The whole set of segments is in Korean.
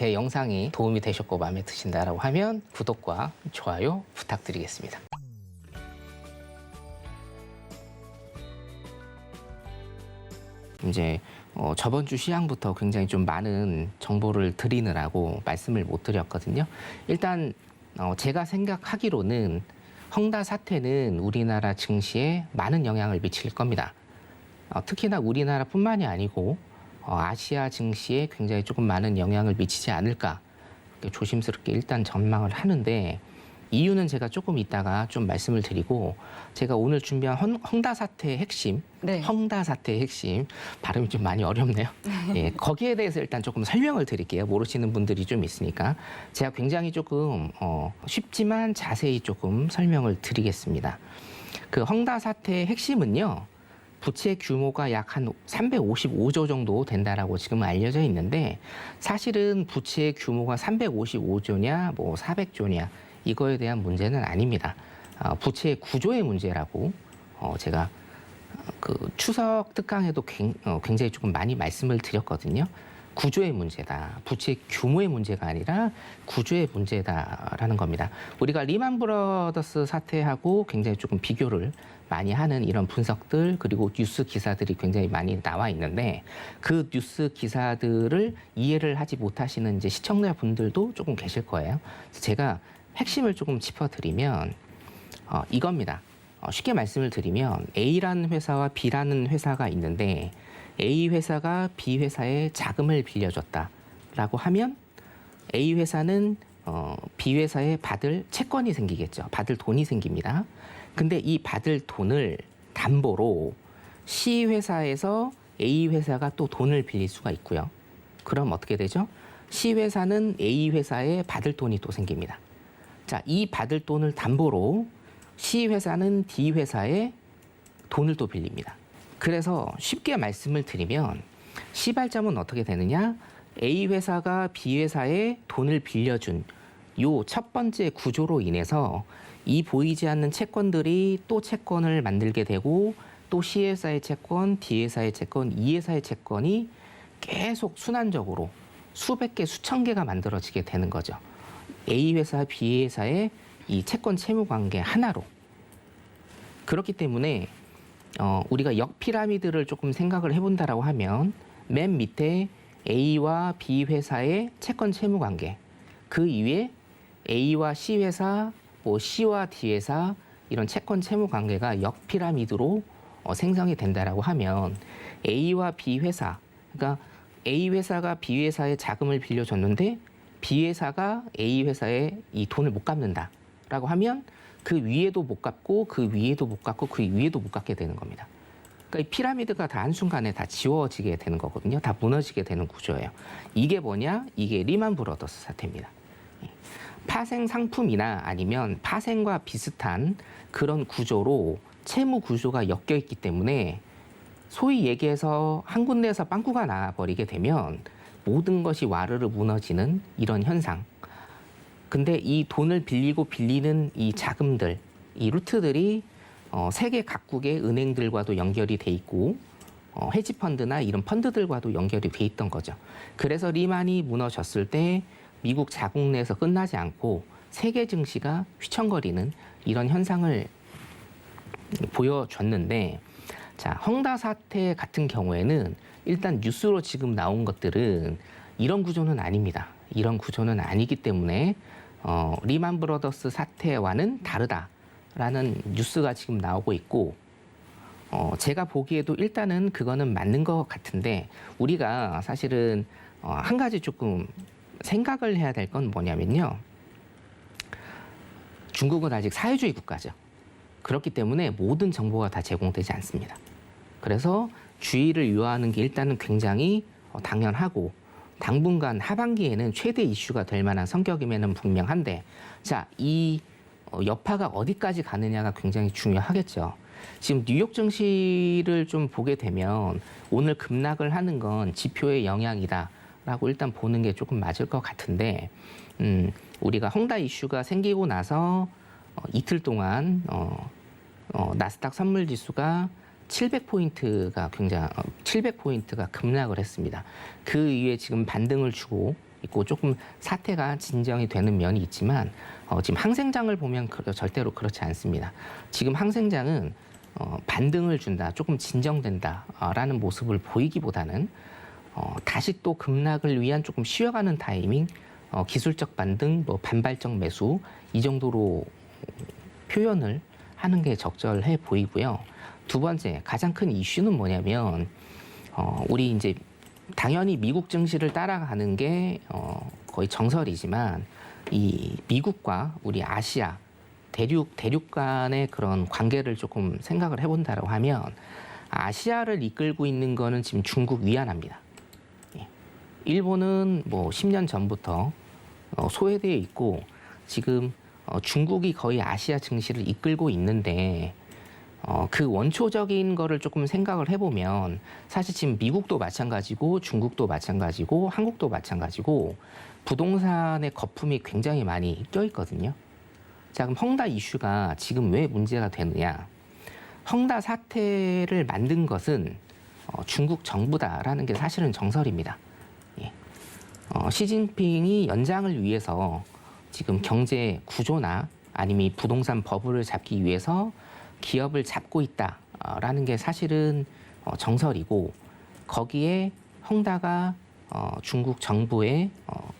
제 영상이 도움이 되셨고 마음에 드신다라고 하면 구독과 좋아요 부탁드리겠습니다. 이제 어, 저번 주 시향부터 굉장히 좀 많은 정보를 드리느라고 말씀을 못 드렸거든요. 일단 어, 제가 생각하기로는 헝다 사태는 우리나라 증시에 많은 영향을 미칠 겁니다. 어, 특히나 우리나라뿐만이 아니고 어, 아시아 증시에 굉장히 조금 많은 영향을 미치지 않을까 조심스럽게 일단 전망을 하는데 이유는 제가 조금 이따가 좀 말씀을 드리고 제가 오늘 준비한 헝, 헝다 사태의 핵심 네. 헝다 사태의 핵심 발음이 좀 많이 어렵네요. 예, 거기에 대해서 일단 조금 설명을 드릴게요. 모르시는 분들이 좀 있으니까 제가 굉장히 조금 어, 쉽지만 자세히 조금 설명을 드리겠습니다. 그 헝다 사태의 핵심은요. 부채 규모가 약 한 355조 정도 된다라고 지금 알려져 있는데 사실은 부채 규모가 355조냐 뭐 400조냐 이거에 대한 문제는 아닙니다. 어, 부채 구조의 문제라고 어, 제가 그 추석 특강에도 굉- 어, 굉장히 조금 많이 말씀을 드렸거든요. 구조의 문제다. 부채 규모의 문제가 아니라 구조의 문제다라는 겁니다. 우리가 리만 브러더스 사태하고 굉장히 조금 비교를 많이 하는 이런 분석들 그리고 뉴스 기사들이 굉장히 많이 나와 있는데 그 뉴스 기사들을 이해를 하지 못하시는 이제 시청자분들도 조금 계실 거예요. 그래서 제가 핵심을 조금 짚어드리면 어, 이겁니다. 어, 쉽게 말씀을 드리면 A라는 회사와 B라는 회사가 있는데 A 회사가 B 회사에 자금을 빌려줬다라고 하면 A 회사는 어, B 회사에 받을 채권이 생기겠죠. 받을 돈이 생깁니다. 근데 이 받을 돈을 담보로 C 회사에서 A 회사가 또 돈을 빌릴 수가 있고요. 그럼 어떻게 되죠? C 회사는 A 회사에 받을 돈이 또 생깁니다. 자, 이 받을 돈을 담보로 C 회사는 D 회사에 돈을 또 빌립니다. 그래서 쉽게 말씀을 드리면 시발점은 어떻게 되느냐? A 회사가 B 회사에 돈을 빌려준 요 첫 번째 구조로 인해서 이 보이지 않는 채권들이 또 채권을 만들게 되고 또 C 회사의 채권, D 회사의 채권, E 회사의 채권이 계속 순환적으로 수백 개, 수천 개가 만들어지게 되는 거죠. A 회사, B 회사의 이 채권 채무 관계 하나로 그렇기 때문에 어, 우리가 역 피라미드를 조금 생각을 해본다라고 하면 맨 밑에 A와 B 회사의 채권 채무 관계 그 위에 A와 C 회사, 뭐 C와 D 회사 이런 채권 채무 관계가 역 피라미드로 어, 생성이 된다라고 하면 A와 B 회사 그러니까 A 회사가 B 회사에 자금을 빌려줬는데 B 회사가 A 회사에 이 돈을 못 갚는다라고 하면 그 위에도 못 갚고 그 위에도 못 갚고 그 위에도 못 갚게 되는 겁니다. 그러니까 이 피라미드가 다 한순간에 다 지워지게 되는 거거든요. 다 무너지게 되는 구조예요. 이게 뭐냐? 이게 리만 브러더스 사태입니다. 파생 상품이나 아니면 파생과 비슷한 그런 구조로 채무 구조가 엮여 있기 때문에 소위 얘기해서 한 군데에서 빵꾸가 나버리게 되면 모든 것이 와르르 무너지는 이런 현상. 근데 이 돈을 빌리고 빌리는 이 자금들, 이 루트들이 어, 세계 각국의 은행들과도 연결이 돼 있고 어, 헤지 펀드나 이런 펀드들과도 연결이 돼 있던 거죠. 그래서 리만이 무너졌을 때 미국 자국 내에서 끝나지 않고 세계 증시가 휘청거리는 이런 현상을 보여줬는데 자 헝다 사태 같은 경우에는 일단 뉴스로 지금 나온 것들은 이런 구조는 아닙니다. 이런 구조는 아니기 때문에 어, 리만 브러더스 사태와는 다르다라는 뉴스가 지금 나오고 있고 어, 제가 보기에도 일단은 그거는 맞는 것 같은데 우리가 사실은 어, 한 가지 조금 생각을 해야 될 건 뭐냐면요. 중국은 아직 사회주의 국가죠. 그렇기 때문에 모든 정보가 다 제공되지 않습니다. 그래서 주의를 유효하는 게 일단은 굉장히 어, 당연하고 당분간 하반기에는 최대 이슈가 될 만한 성격임에는 분명한데 자, 이 어, 여파가 어디까지 가느냐가 굉장히 중요하겠죠. 지금 뉴욕 증시를 좀 보게 되면 오늘 급락을 하는 건 지표의 영향이다라고 일단 보는 게 조금 맞을 것 같은데 음, 우리가 헝다 이슈가 생기고 나서 어, 이틀 동안 어, 어, 나스닥 선물 지수가 700포인트가 굉장히 700포인트가 급락을 했습니다. 그 이후에 지금 반등을 주고 있고 조금 사태가 진정이 되는 면이 있지만 어, 지금 항생장을 보면 그- 절대로 그렇지 않습니다. 지금 항생장은 어, 반등을 준다, 조금 진정된다라는 모습을 보이기보다는 어, 다시 또 급락을 위한 조금 쉬어가는 타이밍, 어, 기술적 반등, 뭐 반발적 매수 이 정도로 표현을 하는 게 적절해 보이고요. 두 번째 가장 큰 이슈는 뭐냐면 어, 우리 이제 당연히 미국 증시를 따라가는 게 어, 거의 정설이지만 이 미국과 우리 아시아 대륙 대륙 간의 그런 관계를 조금 생각을 해본다라고 하면 아시아를 이끌고 있는 거는 지금 중국 위안화입니다. 예. 일본은 뭐 10년 전부터 어, 소외되어 있고 지금 어, 중국이 거의 아시아 증시를 이끌고 있는데 어, 그 원초적인 거를 조금 생각을 해보면 사실 지금 미국도 마찬가지고 중국도 마찬가지고 한국도 마찬가지고 부동산의 거품이 굉장히 많이 껴있거든요. 자 그럼 헝다 이슈가 지금 왜 문제가 되느냐? 헝다 사태를 만든 것은 어, 중국 정부다라는 게 사실은 정설입니다. 예. 어, 시진핑이 연장을 위해서 지금 경제 구조나 아니면 이 부동산 버블을 잡기 위해서 기업을 잡고 있다라는 게 사실은 어, 정설이고 거기에 헝다가 어, 중국 정부의 어,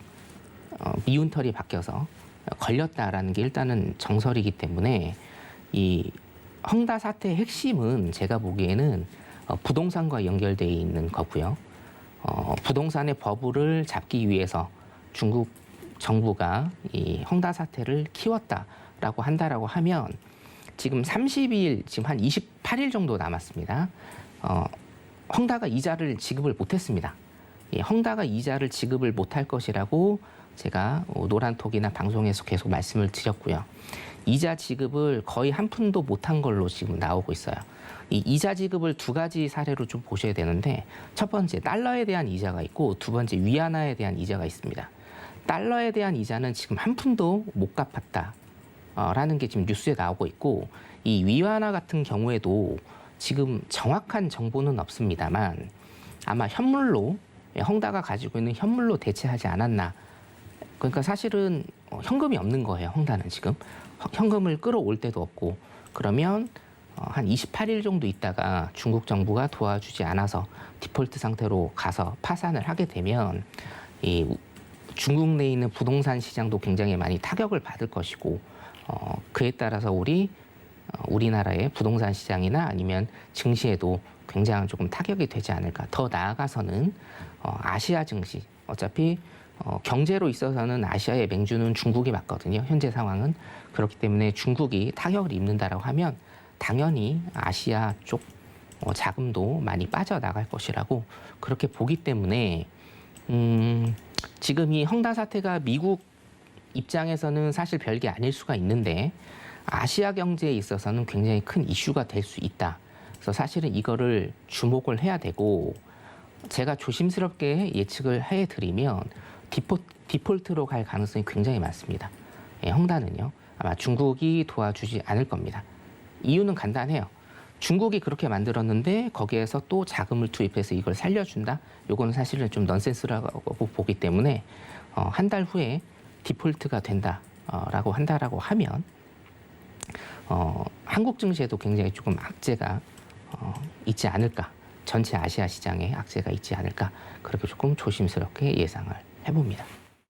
어, 미운털이 바뀌어서 걸렸다라는 게 일단은 정설이기 때문에 이 헝다 사태의 핵심은 제가 보기에는 어, 부동산과 연결되어 있는 거고요. 어, 부동산의 버블을 잡기 위해서 중국 정부가 이 헝다 사태를 키웠다라고 한다라고 하면 지금 30일 지금 한 28일 정도 남았습니다. 어, 헝다가 이자를 지급을 못했습니다. 예, 헝다가 이자를 지급을 못할 것이라고 제가 어, 노란톡이나 방송에서 계속 말씀을 드렸고요. 이자 지급을 거의 한 푼도 못한 걸로 지금 나오고 있어요. 이 이자 지급을 두 가지 사례로 좀 보셔야 되는데 첫 번째 달러에 대한 이자가 있고 두 번째 위안화에 대한 이자가 있습니다. 달러에 대한 이자는 지금 한 푼도 못 갚았다. 어, 라는 게 지금 뉴스에 나오고 있고 이 위안화 같은 경우에도 지금 정확한 정보는 없습니다만 아마 현물로 예, 헝다가 가지고 있는 현물로 대체하지 않았나. 그러니까 사실은 어, 현금이 없는 거예요 헝다는 지금. 허- 현금을 끌어올 데도 없고. 그러면 어, 한 28일 정도 있다가 중국 정부가 도와주지 않아서 디폴트 상태로 가서 파산을 하게 되면 이 우- 중국 내에 있는 부동산 시장도 굉장히 많이 타격을 받을 것이고 어, 그에 따라서 우리 어, 우리나라의 부동산 시장이나 아니면 증시에도 굉장히 조금 타격이 되지 않을까. 더 나아가서는 어, 아시아 증시 어차피 어, 경제로 있어서는 아시아의 맹주는 중국이 맞거든요. 현재 상황은 그렇기 때문에 중국이 타격을 입는다라고 하면 당연히 아시아 쪽 어, 자금도 많이 빠져나갈 것이라고 그렇게 보기 때문에 음, 지금 이 헝다 사태가 미국 입장에서는 사실 별게 아닐 수가 있는데 아시아 경제에 있어서는 굉장히 큰 이슈가 될 수 있다. 그래서 사실은 이거를 주목을 해야 되고 제가 조심스럽게 예측을 해드리면 디포, 디폴트로 갈 가능성이 굉장히 많습니다. 예, 헝다는요. 아마 중국이 도와주지 않을 겁니다. 이유는 간단해요. 중국이 그렇게 만들었는데 거기에서 또 자금을 투입해서 이걸 살려준다? 요거는 사실은 좀 넌센스라고 보기 때문에 어, 한 달 후에 디폴트가 된다라고 한다라고 하면 어, 한국 증시에도 굉장히 조금 악재가 어, 있지 않을까 전체 아시아 시장에 악재가 있지 않을까 그렇게 조금 조심스럽게 예상을 해봅니다.